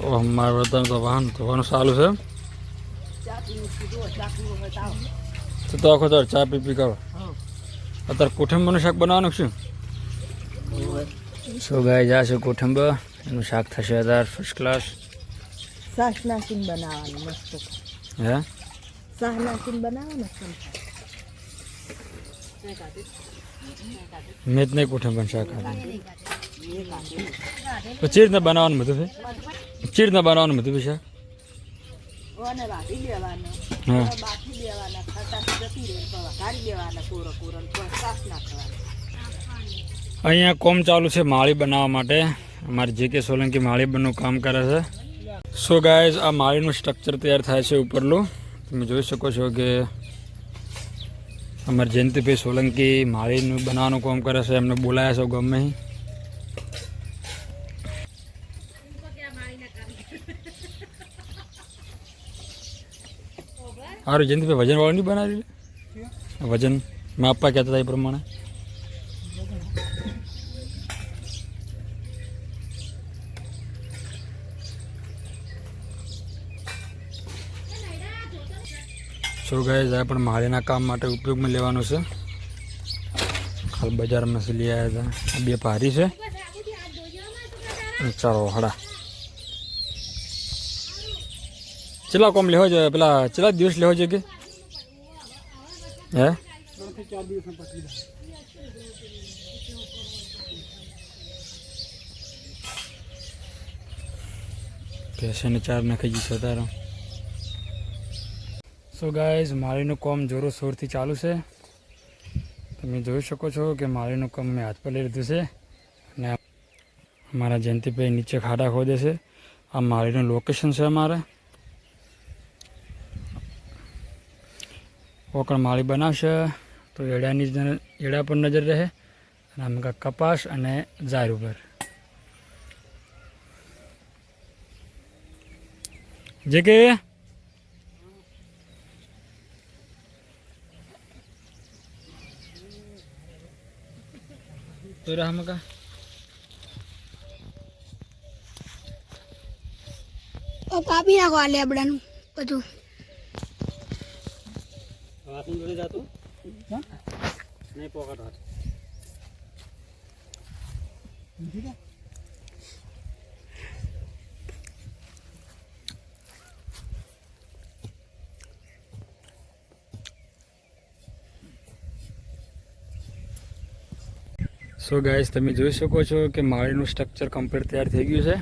અમારે બધા તો વાહન ધોવાનું ચાલુ છે. તો તો આખો તાર ચા પી પી કરો. અત્યારે કોઠંબાનું શાક બનાવવાનું શું? સો ગાય છે કોઠંબ એનું શાક થશે અત્યારે ફર્સ્ટ ક્લાસ નાખીને બનાવવાનું મસ્ત. હે? સાસ નાખીને બનાવો મેં જ નહીં કોઠંબાનું શાક ખાધું. ચીર રીતના બનાવવાનું બધું છે ચીર રીતના બનાવવાનું બધું નાખવાના. અહીંયા કોમ ચાલુ છે માળી બનાવવા માટે. અમારી જે કે સોલંકી માળી બનનું કામ કરે છે. સો ગાય આ માળીનું સ્ટ્રક્ચર તૈયાર થાય છે ઉપરનું તમે જોઈ શકો છો કે અમારા જયંતિભાઈ સોલંકી માળીનું બનાવવાનું કામ કરે છે. એમને બોલાયા છે ગમે. જેમ જયંતિભાઈ વજન વાળું નહીં બનાવી વજન માપવા કહેતા હતા એ પ્રમાણે. સો ગાય આ પણ માળીના કામ માટે ઉપયોગમાં લેવાનું છે. હાલ બજારમાં લઈ આવ્યા હતા. બે ભારી છે. ચાલો, હડા. ચેલા કોમ લેવો જોઈએ પેલા ચેલા દિવસ લેવો જોઈએ કે? હે? ભેંસને ચાર નાખી જઈશ વધારો. સો ગાઈઝ માળીનું કોમ જોરો શોરથી ચાલુ છે. તમે જોઈ શકો છો કે માળીનું કામ મેં હાથ પર લઈ લીધું છે. અને અમારા જયંતિભાઈ નીચે ખાડા ખોદે છે. આ માળીનું લોકેશન છે અમારે. ઓકળ માળી બનાવશે. તો એડાની એડા પર નજર રહે. અને આમ કપાસ અને ઝાર ઉપર. જે કે તો કાપી નાખો આ લેબડાનું બધું. જોડે જાતું નહીં পকেট હાથ સો ગાઈસ તમે જોઈ શકો છો કે માળીનું સ્ટ્રક્ચર કમ્પ્લીટ તૈયાર થઈ ગયું છે.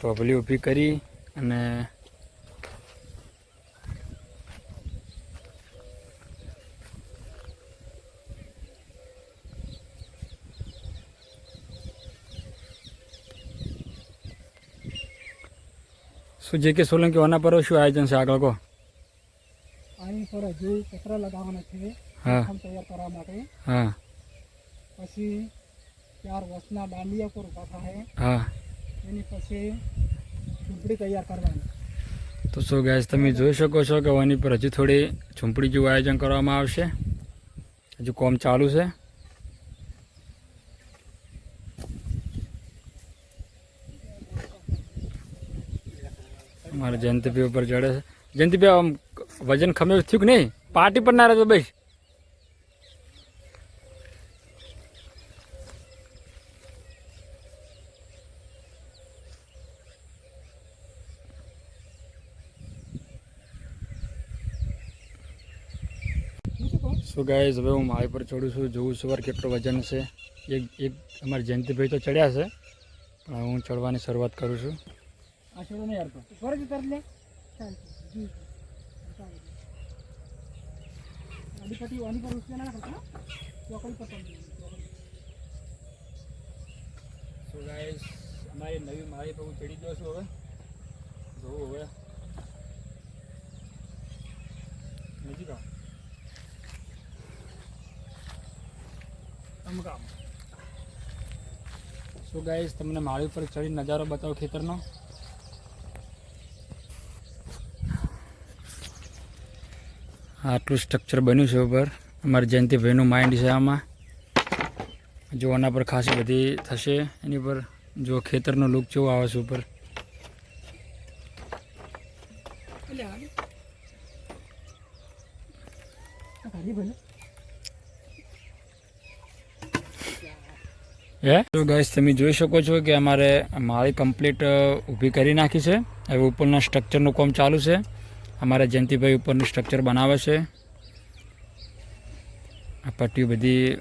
પબલી ઊભી કરી અને શું જે કે સોલંકી ઓના પર શું આયોજન છે આગળ કહો? આની પર હજુ કચરા લગાવવાના છે. હા. તૈયાર કરવા માટે. હા. પછી ચાર વર્ષના દાંડિયા પર ઊભા થાય. હા. એની પછી ઝૂંપડી તૈયાર કરવાની. તો શું ગેસ તમે જોઈ શકો છો કે આની પર હજુ થોડી ઝૂંપડી જેવું આયોજન કરવામાં આવશે. હજુ કોમ ચાલુ છે. મારે જયંતિભાઈ ઉપર ચડે છે. જયંતિભાઈ આમ વજન ખમે થયું કે નહીં? પાર્ટી પર ના રહેતો ભાઈ સો ગાઈઝ હવે હું માળી પર ચડું છું, જોઉં છું વાર કેટલું વજન છે. એક એક અમારા જયંતિભાઈ તો ચડ્યા છે, પણ હું ચડવાની શરૂઆત કરું છું. પટ્ટી વાની પર ઉસકે ના કરતા ચોકડી પર ચાલી સો ગાઈઝ અમારી નવી માળી પર હું ચડી ગયો છું હવે જોવું હવે નજીક આવો આમ કામ સો ગાઈસ તમને માળી ઉપર ચડી નજારો બતાવો ખેતરનો આટલું સ્ટ્રક્ચર બન્યું છે ઉપર. અમારા જયંતિભાઈનું માઇન્ડ છે આમાં. જો આના પર ખાસી બધી થશે, એની પર જો ખેતરનો લુક જેવો આવે છે ઉપર. હે? તો ગાઈસ તમે જોઈ શકો છો કે અમારે માળી કમ્પ્લીટ ઊભી કરી નાખી છે. હવે ઉપરના સ્ટ્રક્ચરનું કામ ચાલુ છે. અમારા જયંતિભાઈ ઉપરનું સ્ટ્રક્ચર બનાવે છે. આ પટ્ટીઓ બધી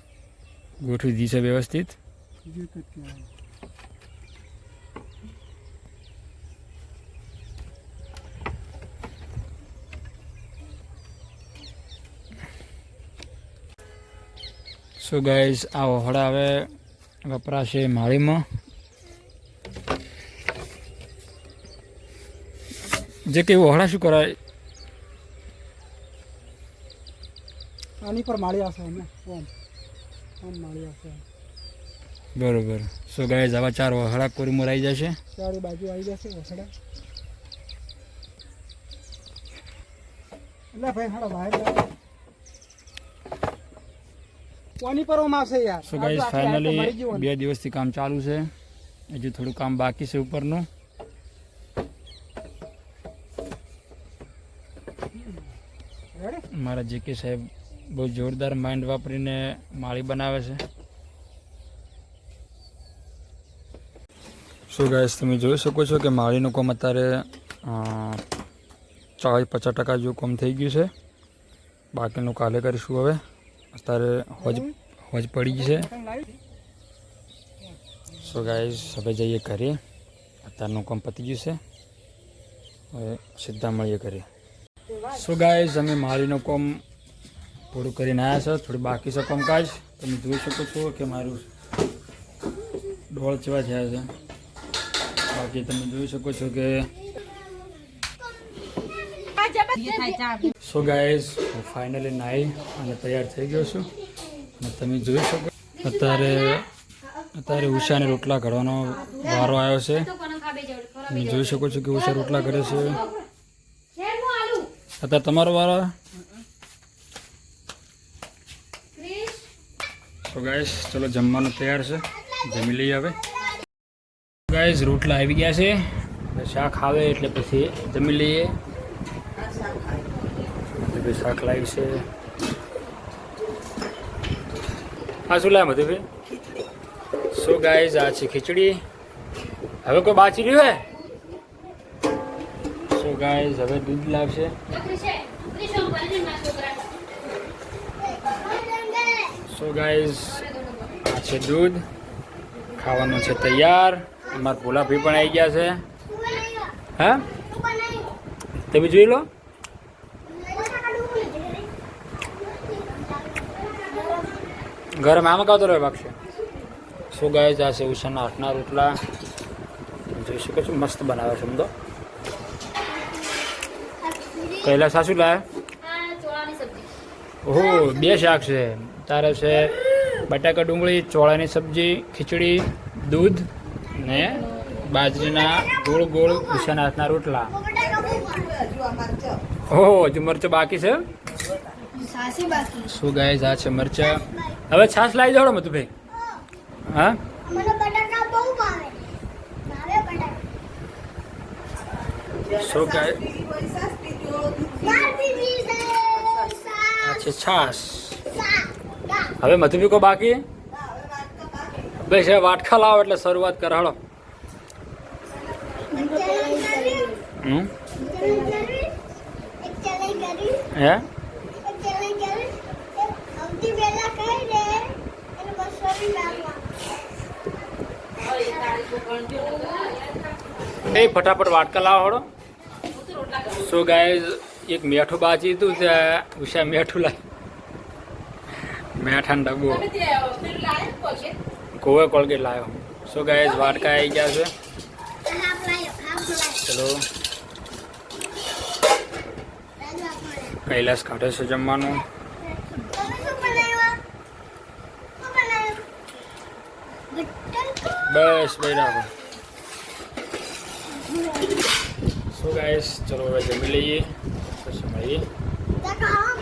ગોઠવી દીધી છે વ્યવસ્થિત. સો ગાઈઝ આ ઓહળા હવે વપરાશે માળીમાં. જે કે ઓહળા શું કરાય? આની પર માળી આવશે અમે. ઓમ ઓમ માળી આવશે બરોબર. સો ગાય આવા ચાર ઓહળા કોરી આવી જશે. ચારે બાજુ આવી જશે વસડા એટલે ભાઈ હાડા બહાર કોની પર ઓમ આવશે યાર. સો મરી ફાઇનલી બે દિવસથી કામ ચાલુ છે. હજુ થોડું કામ બાકી છે ઉપરનું. મારા જે કે સાહેબ બહુ જોરદાર માઇન્ડ વાપરીને માળી બનાવે છે. શું ગાઈસ તમે જોઈ શકો છો કે માળીનું કોમ અત્યારે ચાળીસ પચાસ ટકા જેવું કોમ થઈ ગયું છે. બાકીનું કાલે કરીશું હવે. અત્યારે હોજ હોજ પડી ગઈ છે? સો ગાઈસ હવે જઈએ ઘરે. અત્યારનું કામ પતી ગયું છે. હવે સીધા મળીએ ઘરે. સો ગાઈસ અમે માળીનું કામ પૂરું કરીને આવ્યા છે. થોડી બાકી છે કામકાજ. તમે જોઈ શકો છો કે મારું ડોળ જેવા થયા છે. બાકી તમે જોઈ શકો છો કે સો ગાઈઝ હું ફાઇનલી નાહી અને તૈયાર થઈ ગયો છું. અને તમે જોઈ શકો અત્યારે અત્યારે ઉષાને રોટલા ઘડવાનો વારો આવ્યો છે. જોઈ શકો છો કે ઉષા રોટલા કરે છે. અત્યારે તમારો વારો તો ગાઈસ ચલો જમવાનું તૈયાર છે. જમી લઈએ હવે. ગાઈસ રોટલા આવી ગયા છે. શાક આવે એટલે પછી જમી લઈએ. મધુભાઈ શાક લાવી છે. આ શું લાવ્યા મધુભાઈ શું ગાઈસ આ છે ખીચડી. હવે કોઈ બાચી રહ્યું હે? શું ગાઈસ હવે દૂધ લાવશે. સો ગાઈસ આ છે દૂધ. ખાવાનું છે તૈયાર. અમારા ભોલાભાઈ પણ આવી ગયા છે. હા? તમે જોઈ લો. ગરમ આમાં કાવતો રહ્યો ભાગશે શું ગાય આ છે ઉષાના આઠના રોટલા. જોઈ શકો છો મસ્ત બનાવે છે સમજો. પહેલાં સાસુ લાવે? ઓહો બે શાક છે. તારે છે બટાકા ડુંગળી, ચોળાની સબ્જી, ખીચડી, દૂધ ને બાજરીના ગોળ ગોળ વિશ્વનાથના રોટલા. ઓહો હજુ મરચું બાકી છે? શું ગાય આ છે મરચા? હવે છાશ લાવી દોડો મતું ભાઈ હા? શું ગાય? છે છાશ. સા હવે મધુભી કો બાકી? બસ હવે વાટકા લાવો એટલે શરૂઆત કરાડો કરી હે? એ ફટાફટ વાટકા લાવો હળો શું ગાય એક મેઠું બાચી હતું ત્યાં ઉષા મેઠું લાવી મેઠાનો ડબ્બો કોવે કોલગેટ લાવ્યો શું ગાય વાટકા આવી ગયા છે હાફ લાયો હાફ લાયો ચલો રાજુ આપણે કૈલાસ કાઢે છે જમવાનું તમે શું બનાવ્યા શું બનાવ્યું બટન બસ ભાઈ રાખો શું ગાઈસ ચલો હવે જમી લઈએ પછી મળીએ તો ખાવા